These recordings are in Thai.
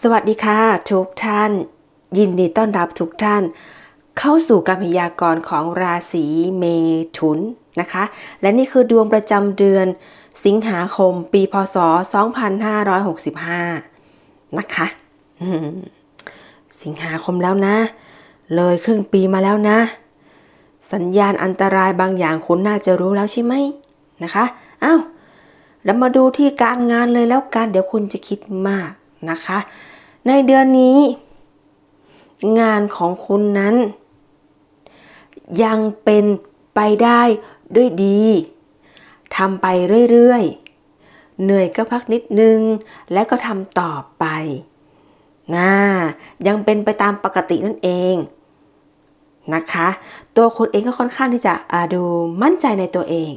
สวัสดีค่ะ ทุกท่าน ยินดีต้อนรับทุกท่าน เข้าสู่การพยากรณ์ของราศีเมถุนนะคะ และนี่คือดวงประจำเดือนสิงหาคมปีพศ 2565 นะคะอืมสิงหาคมแล้วนะ เลยครึ่งปีมาแล้วนะ สัญญาณอันตรายบางอย่างคุณน่าจะรู้แล้วใช่ไหมนะคะอ้าวเรามาดูที่การงานเลยแล้วกันเดี๋ยวคุณจะคิดมาก นะคะ ในเดือนนี้ งานของคุณนั้น ยังเป็นไปได้ด้วยดีทำไปเรื่อยๆ เหนื่อยก็พักนิดนึง แล้วก็ทำต่อไปนะยังเป็นไปตามปกตินั่นเองนะคะ ตัวคุณเองก็ค่อนข้างที่จะดูมั่นใจในตัวเอง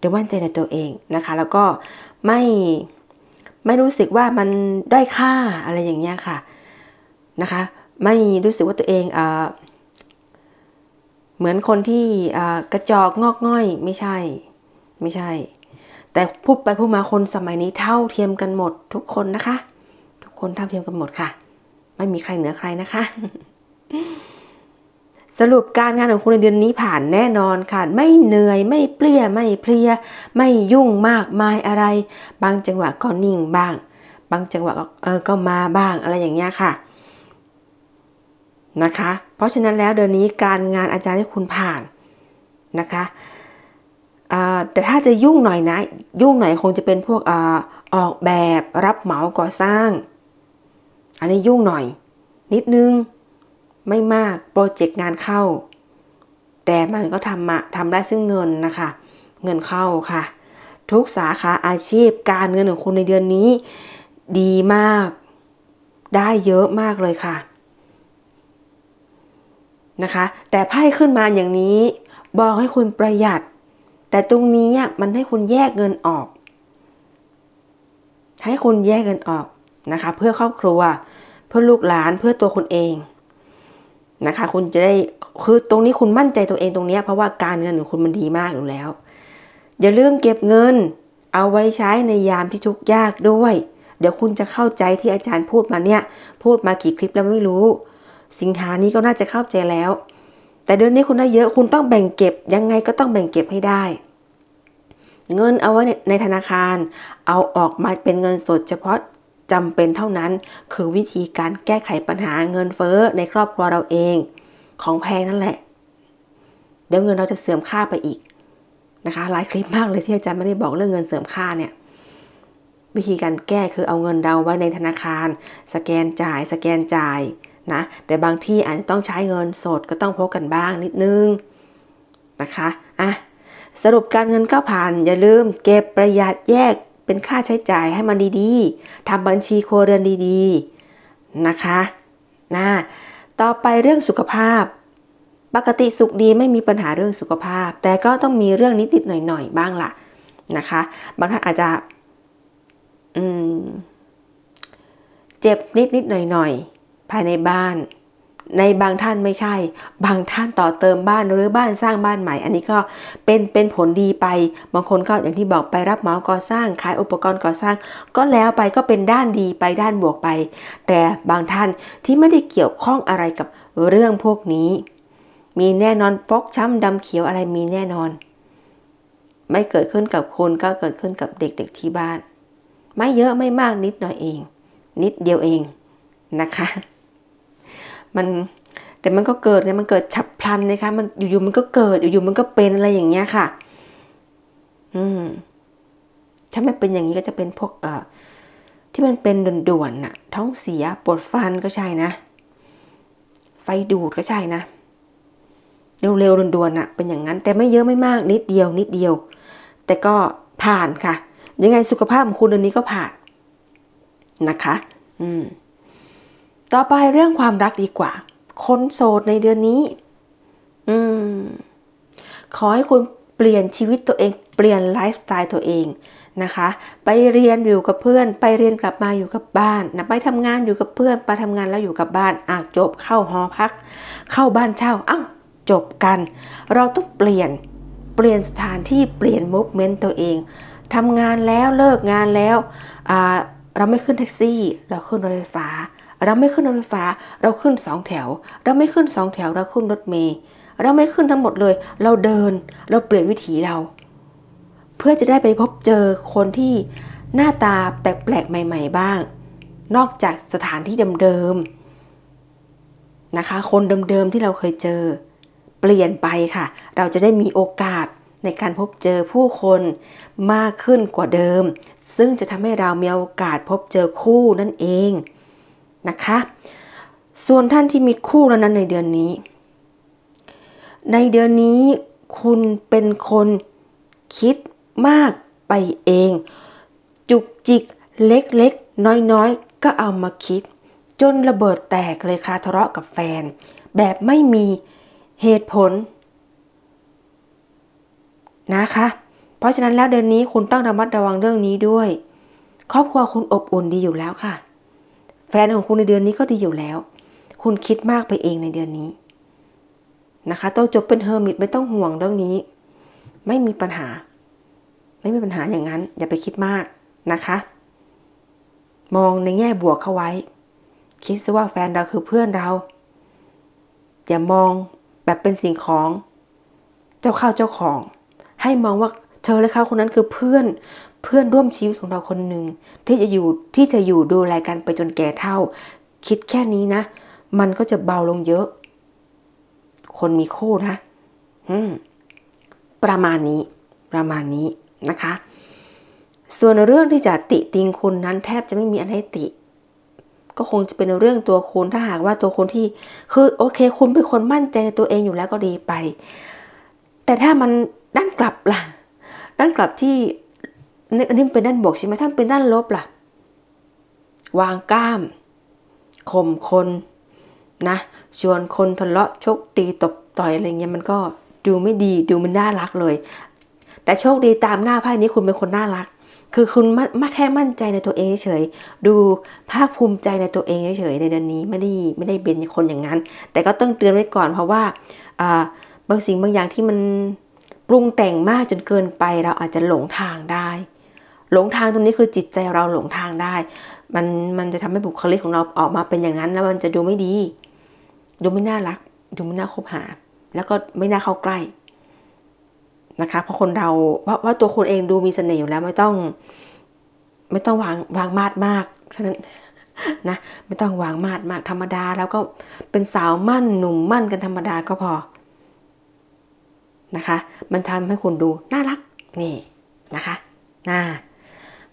ดูมั่นใจในตัวเองนะคะ แล้วก็ไม่ ไม่รู้สึกว่ามันด้อยค่าอะไรอย่างเงี้ยค่ะนะคะ ไม่รู้สึกว่าตัวเองเออเหมือนคนที่กระจอกงอกง่อยไม่ใช่ไม่ใช่ แต่พูดไปพูดมาคนสมัยนี้เท่าเทียมกันหมดทุกคนนะคะ ทุกคนเท่าเทียมกันหมดค่ะ ไม่มีใครเหนือใครนะคะ สรุปการงานของคุณในเดือนนี้ผ่านแน่นอนค่ะ ไม่เหนื่อยไม่เปลี่ยไม่เพลีย ไม่ยุ่งมากมายอะไร บางจังหวะก็นิ่งบ้าง บางจังหวะก็เออก็มาบ้างอะไรอย่างเงี้ยค่ะนะคะ เพราะฉะนั้นแล้วเดือนนี้การงานอาจารย์ให้คุณผ่านนะคะแต่ถ้าจะยุ่งหน่อยนะ ยุ่งหน่อยคงจะเป็นพวกอออกแบบรับเหมาก่อสร้าง อันนี้ยุ่งหน่อย นิดนึง ไม่มากโปรเจกต์งานเข้า แต่มันก็ทำมาทำได้ซึ่งเงินนะคะ เงินเข้าค่ะ ทุกสาขาอาชีพการเงินของคุณในเดือนนี้ ดีมาก ได้เยอะมากเลยค่ะนะคะ แต่ไพ่ขึ้นมาอย่างนี้ บอกให้คุณประหยัด แต่ตรงนี้มันให้คุณแยกเงินออก ให้คุณแยกเงินออกนะคะ เพื่อครอบครัว เพื่อลูกหลานเพื่อตัวคุณเอง นะคะ คุณจะได้คือตรงนี้คุณมั่นใจตัวเองตรงนี้เพราะว่าการเงินของคุณมันดีมากอยู่แล้ว อย่าลืมเก็บเงิน เอาไว้ใช้ในยามที่ทุกข์ยากด้วย เดี๋ยวคุณจะเข้าใจที่อาจารย์พูดมาเนี่ย พูดมากี่คลิปแล้วไม่รู้ สิงหานี้ก็น่าจะเข้าใจแล้ว แต่เดือนนี้คุณได้เยอะคุณต้องแบ่งเก็บยังไงก็ต้องแบ่งเก็บให้ได้เงินเอาไว้ในธนาคาร เอาออกมาเป็นเงินสดเฉพาะ จำเป็นเท่านั้น คือวิธีการแก้ไขปัญหาเงินเฟ้อในครอบครัวเราเอง ของแพงนั่นแหละ เดี๋ยวเงินเราจะเสื่อมค่าไปอีกนะคะหลายคลิปมากเลยที่อาจารย์ไม่ได้บอกเรื่องเงินเสื่อมค่าเนี่ยวิธีการแก้คือเอาเงินเราไว้ในธนาคาร สแกนจ่าย สแกนจ่ายนะแต่บางที่อาจจะต้องใช้เงินสดก็ต้องพกกันบ้างนิดนึงนะคะอะสรุปการเงินก็ผ่านอย่าลืมเก็บประหยัดแยก เป็นค่าใช้จ่ายให้มันดีๆทำบัญชีครัวเรือนดีๆนะคะนะต่อไปเรื่องสุขภาพ ปกติสุขดีไม่มีปัญหาเรื่องสุขภาพ แต่ก็ต้องมีเรื่องนิดๆหน่อยๆบ้างล่ะนะคะ บางท่านอาจจะอืมเจ็บนิดๆหน่อยๆภายในบ้าน ในบางท่านไม่ใช่ บางท่านต่อเติมบ้านหรือบ้านสร้างบ้านใหม่ อันนี้ก็เป็นเป็นผลดีไป บางคนก็อย่างที่บอกไปรับเหมาก่อสร้าง ขายอุปกรณ์ก่อสร้าง ก็แล้วไปก็เป็นด้านดีไปด้านบวกไป แต่บางท่านที่ไม่ได้เกี่ยวข้องอะไรกับเรื่องพวกนี้ มีแน่นอนฟกช้ำดำเขียวอะไรมีแน่นอน ไม่เกิดขึ้นกับคุณก็เกิดขึ้นกับเด็กๆที่บ้าน ไม่เยอะไม่มากนิดหน่อยเอง นิดเดียวเองนะคะ มันแต่มันก็เกิดไงมันเกิดฉับพลันนะคะ มันอยู่ๆมันก็เกิดอยู่ๆมันก็เป็นอะไรอย่างเงี้ยค่ะ อืม ถ้าไม่เป็นอย่างนี้ก็จะเป็นพวกเอ่อที่มันเป็นด่วนๆน่ะ ท้องเสียปวดฟันก็ใช่นะ ไฟดูดก็ใช่นะเร็วๆด่วนๆน่ะ เป็นอย่างนั้น แต่ไม่เยอะไม่มากนิดเดียว นิดเดียว แต่ก็ผ่านค่ะ ยังไงสุขภาพของคุณเดือนนี้ก็ผ่านนะคะ อืม ต่อไปเรื่องความรักดีกว่า คนโสดในเดือนนี้ อืม ขอให้คุณเปลี่ยนชีวิตตัวเอง เปลี่ยนไลฟ์สไตล์ตัวเองนะคะ ไปเรียนอยู่กับเพื่อน ไปเรียนกลับมาอยู่กับบ้านนะไปทำงานอยู่กับเพื่อน ไปทำงานแล้วอยู่กับบ้านอะจบเข้าหอพัก เข้าบ้านเช่าอ้าวจบกัน เราต้องเปลี่ยน เปลี่ยนสถานที่เปลี่ยนมุกเมนต์ตัวเองทำงานแล้วเลิกงานแล้ว เราไม่ขึ้นแท็กซี่ เราขึ้นรถไฟฟ้า เราไม่ขึ้นรถไฟฟ้า เราขึ้นสองแถว เราไม่ขึ้นสองแถว เราขึ้นรถเมล์เราไม่ขึ้นทั้งหมดเลย เราเดิน เราเปลี่ยนวิถีเรา เพื่อจะได้ไปพบเจอคนที่หน้าตาแปลกๆ ใหม่ ๆ บ้าง นอกจากสถานที่เดิมๆนะคะ คนเดิมๆ ที่เราเคยเจอ เปลี่ยนไปค่ะ เราจะได้มีโอกาสในการพบเจอผู้คนมากขึ้นกว่าเดิม ซึ่งจะทำให้เรามีโอกาสพบเจอคู่นั่นเอง นะคะ ส่วนท่านที่มีคู่แล้วนั้นในเดือนนี้ ในเดือนนี้คุณเป็นคนคิดมากไปเอง จุกจิกเล็กๆ น้อยๆ ก็เอามาคิด จนระเบิดแตกเลยค่ะทะเลาะกับแฟน แบบไม่มีเหตุผลนะคะ เพราะฉะนั้นแล้วเดือนนี้คุณต้องระมัดระวังเรื่องนี้ด้วย ครอบครัวคุณอบอุ่นดีอยู่แล้วค่ะ แฟนของคุณในเดือนนี้ก็ดีอยู่แล้ว คุณคิดมากไปเองในเดือนนี้ นะคะ ต้องจบเป็นเฮอร์มิตไม่ต้องห่วงเรื่องนี้ ไม่มีปัญหา ไม่มีปัญหาอย่างนั้น อย่าไปคิดมากนะคะ มองในแง่บวกเข้าไว้ คิดซะว่าแฟนเราคือเพื่อนเรา อย่ามองแบบเป็นสิ่งของ เจ้าข้าเจ้าของ ให้มองว่า เธอและเขาคนนั้นคือเพื่อนเพื่อนร่วมชีวิตของเราคนหนึ่งที่จะอยู่ที่จะอยู่ดูแลกันไปจนแก่เท่า คิดแค่นี้นะ มันก็จะเบาลงเยอะ คนมีคู่นะประมาณนี้ ประมาณนี้นะคะ ส่วนเรื่องที่จะติติงคุณนั้นแทบจะไม่มีอันให้ติ ก็คงจะเป็นเรื่องตัวคุณถ้าหากว่าตัวคุณที่ คือโอเค คุณเป็นคนมั่นใจในตัวเองอยู่แล้วก็ดีไป แต่ถ้ามันด้านกลับล่ะ ด้านกลับที่อันนี้เป็นด้านบวกใช่ไหมถ้าเป็นด้านลบล่ะ วางกล้ามข่มคนนะชวนคนทะเลาะชกตีตบต่อยอะไรเงี้ยมันก็ดูไม่ดีดูมันน่ารักเลย แต่โชคดีตามหน้าไพ่นี้คุณเป็นคนน่ารัก คือคุณมาแค่มั่นใจในตัวเองเฉยดูภาคภูมิใจในตัวเองเฉยในเดือนนี้ไม่ได้ไม่ได้เป็นคนอย่างนั้น แต่ก็ต้องเตือนไว้ก่อนเพราะว่าบางสิ่งบางอย่างที่มัน รุงแต่งมากจนเกินไปเราอาจจะหลงทางได้ หลงทางตรงนี้คือจิตใจเราหลงทางได้ มันมันจะทำให้บุคลิกของเราออกมาเป็นอย่างนั้น แล้วมันจะดูไม่ดี ดูไม่น่ารัก ดูไม่น่าคบหา แล้วก็ไม่น่าเข้าใกล้นะคะ เพราะคนเราว่าว่าตัวคุณเองดูมีเสน่ห์อยู่แล้วไม่ต้อง ไม่ต้องวางวางมาดมากฉะนั้นนะไม่ต้องวางมาดมากธรรมดา แล้วก็เป็นสาวมั่นหนุ่มมั่นกันธรรมดาก็พอ นะคะ มันทำให้คุณดูน่ารักนี่นะคะน่า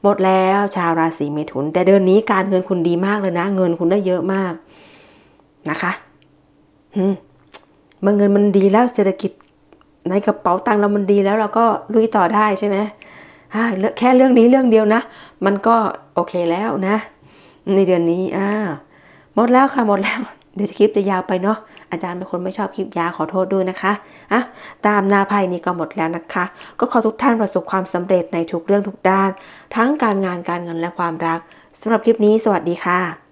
หมดแล้วชาวราศีเมถุน แต่เดือนนี้การเงินคุณดีมากเลยนะ เงินคุณได้เยอะมากนะคะอืมมันเงินมันดีแล้วเศรษฐกิจในกระเป๋าตังค์เรามันดีแล้วเราก็ลุยต่อได้ใช่ไหมแค่เรื่องนี้เรื่องเดียวนะ มันก็โอเคแล้วนะ ในเดือนนี้อ่าหมดแล้วค่ะหมดแล้ว เดี๋ยวคลิปจะยาวไปเนาะอาจารย์เป็นคนไม่ชอบคลิปยาวขอโทษด้วยนะคะอะตามนาภัยนี้ก็หมดแล้วนะคะ ก็ขอทุกท่านประสบความสำเร็จในทุกเรื่องทุกด้าน ทั้งการงานการเงินและความรักสำหรับคลิปนี้ สวัสดีค่ะ